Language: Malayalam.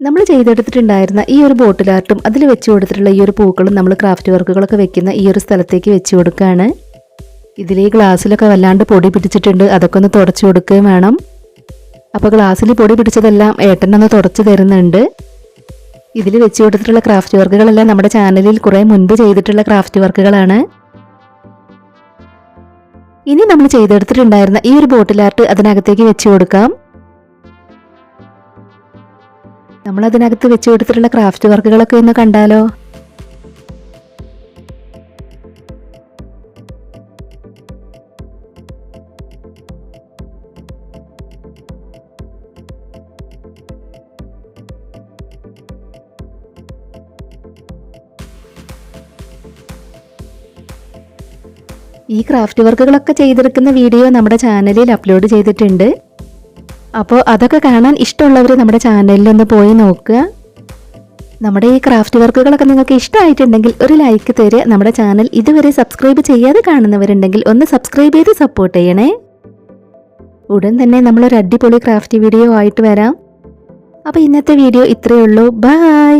നമ്മൾ ചെയ്തെടുത്തിട്ടുണ്ടായിരുന്ന ഈ ഒരു ബോട്ടിൽ ആർട്ടും അതിൽ വെച്ച് കൊടുത്തിട്ടുള്ള ഈ ഒരു പൂക്കളും നമ്മൾ ക്രാഫ്റ്റ് വർക്കുകളൊക്കെ വെക്കുന്ന ഈ ഒരു സ്ഥലത്തേക്ക് വെച്ച് കൊടുക്കുകയാണ് ഇതിൽ ഈ ഗ്ലാസ്സിലൊക്കെ വല്ലാണ്ട് പൊടി പിടിച്ചിട്ടുണ്ട്. അതൊക്കെ ഒന്ന് തുടച്ചു കൊടുക്കുകയും വേണം. അപ്പോൾ ഗ്ലാസ്സിൽ പൊടി പിടിച്ചതെല്ലാം ഏട്ടനൊന്ന് തുടച്ചു തരുന്നുണ്ട്. ഇതിൽ വെച്ച് കൊടുത്തിട്ടുള്ള ക്രാഫ്റ്റ് വർക്കുകളെല്ലാം നമ്മുടെ ചാനലിൽ കുറേ മുൻപ് ചെയ്തിട്ടുള്ള ക്രാഫ്റ്റ് വർക്കുകളാണ് ഇനി നമ്മൾ ചെയ്തെടുത്തിട്ടുണ്ടായിരുന്ന ഈ ഒരു ബോട്ടിൽ ആർട്ട് അതിനകത്തേക്ക് വെച്ച് കൊടുക്കാം. നമ്മൾ അതിനകത്ത് വെച്ച് കൊടുത്തിട്ടുള്ള ക്രാഫ്റ്റ് വർക്കുകളൊക്കെ ഒന്ന് കണ്ടാലോ? ഈ ക്രാഫ്റ്റ് വർക്കുകളൊക്കെ ചെയ്തെടുക്കുന്ന വീഡിയോ നമ്മുടെ ചാനലിൽ അപ്ലോഡ് ചെയ്തിട്ടുണ്ട്. അപ്പോൾ അതൊക്കെ കാണാൻ ഇഷ്ടമുള്ളവർ നമ്മുടെ ചാനലിൽ ഒന്ന് പോയി നോക്കുക. നമ്മുടെ ഈ ക്രാഫ്റ്റ് വർക്കുകളൊക്കെ നിങ്ങൾക്ക് ഇഷ്ടമായിട്ടുണ്ടെങ്കിൽ ഒരു ലൈക്ക് തരിക. നമ്മുടെ ചാനൽ ഇതുവരെ സബ്സ്ക്രൈബ് ചെയ്യാതെ കാണുന്നവരുണ്ടെങ്കിൽ ഒന്ന് സബ്സ്ക്രൈബ് ചെയ്ത് സപ്പോർട്ട് ചെയ്യണേ. ഉടൻ തന്നെ നമ്മളൊരു അടിപൊളി ക്രാഫ്റ്റ് വീഡിയോ ആയിട്ട് വരാം. അപ്പോൾ ഇന്നത്തെ വീഡിയോ ഇത്രയേ ഉള്ളൂ. ബൈ